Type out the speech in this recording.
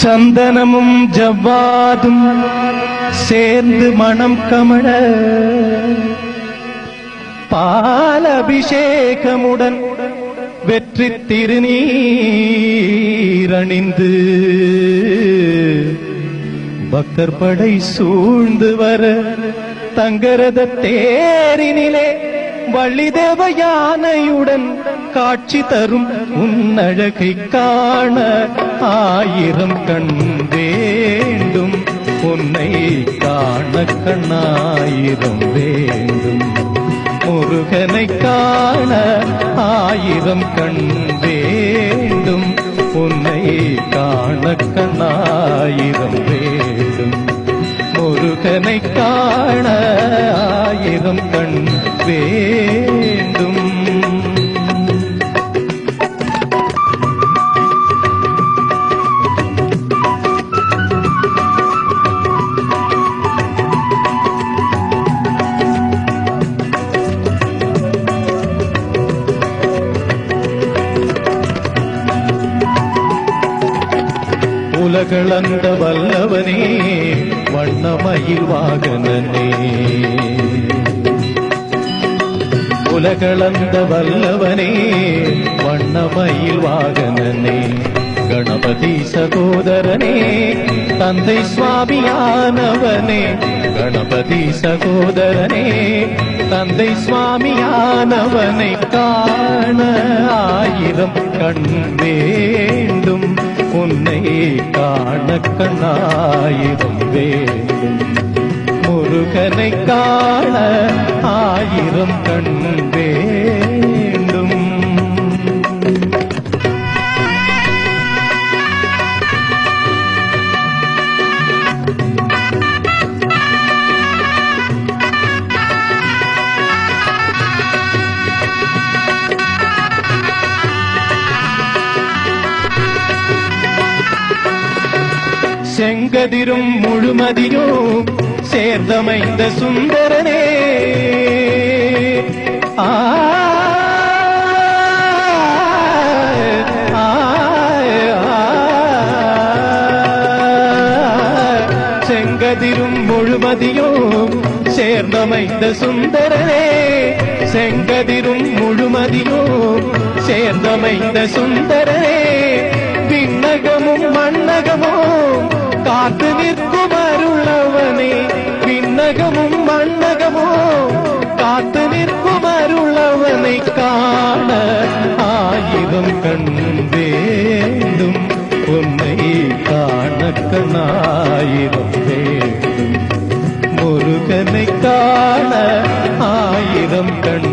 சந்தனமும் ஜவ்வாதும் சேர்ந்து மணம் கமழ. பால் அபிஷேகமுடன் வெற்றி திருநீரணிந்து பக்தர் படை சூழ்ந்து வர தங்கரத தேரினிலே வள்ளிதேவ யானையுடன் காட்சி தரும் உன்னழகை காண ஆயிரம் கண் வேண்டும். உன்னை காண கண்ணாயிரம் வேண்டும். முருகனை காண ஆயிரம் கண் வேண்டும். உன்னை காண கண்ணாயிரம் வேண்டும். முருகனை காண வேண்டும். உலகளந்த வல்லவனே வண்ணமயில் வாகனனே. உலகளந்த வல்லவனே வண்ணமயில் வாகனனே கணபதி சகோதரனே தந்தை சுவாமியானவனே கணபதி சகோதரனே தந்தை சுவாமியானவனை காண ஆயிரம் கண் வேண்டும் உன்னை காண கண்ணாயிரம் வேண்டும். முருகனை காண ஆயிரம் கண் வேண்டும் செங்கதிரும் முழுமதியும் சேர்ந்தமைந்த சுந்தரனே ஆ செங்கதிரும் முழுமதியும் சேர்ந்தமைந்த சுந்தரனே செங்கதிரும் முழுமதியும் சேர்ந்தமைந்த சுந்தரனே விண்ணகமும் மண்ணகமும் காத்து நிற்கும் ஆயிரம் கண்ணும் வேண்டும். உன்னை காண கண்ணாயிரம் வேண்டும். முருகனை காண ஆயிரம் கண்